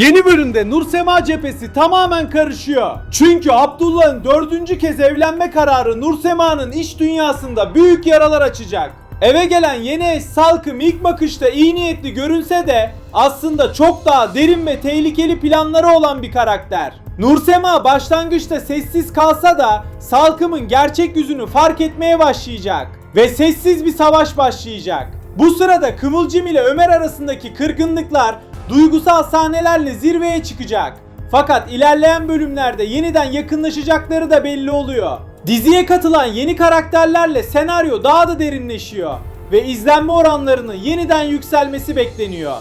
Yeni bölümde Nursema cephesi tamamen karışıyor. Çünkü Abdullah'ın dördüncü kez evlenme kararı Nursema'nın iç dünyasında büyük yaralar açacak. Eve gelen yeni eş Salkım ilk bakışta iyi niyetli görünse de aslında çok daha derin ve tehlikeli planları olan bir karakter. Nursema başlangıçta sessiz kalsa da Salkım'ın gerçek yüzünü fark etmeye başlayacak ve sessiz bir savaş başlayacak. Bu sırada Kıvılcım ile Ömer arasındaki kırgınlıklar duygusal sahnelerle zirveye çıkacak. Fakat ilerleyen bölümlerde yeniden yakınlaşacakları da belli oluyor. Diziye katılan yeni karakterlerle senaryo daha da derinleşiyor ve izlenme oranlarının yeniden yükselmesi bekleniyor.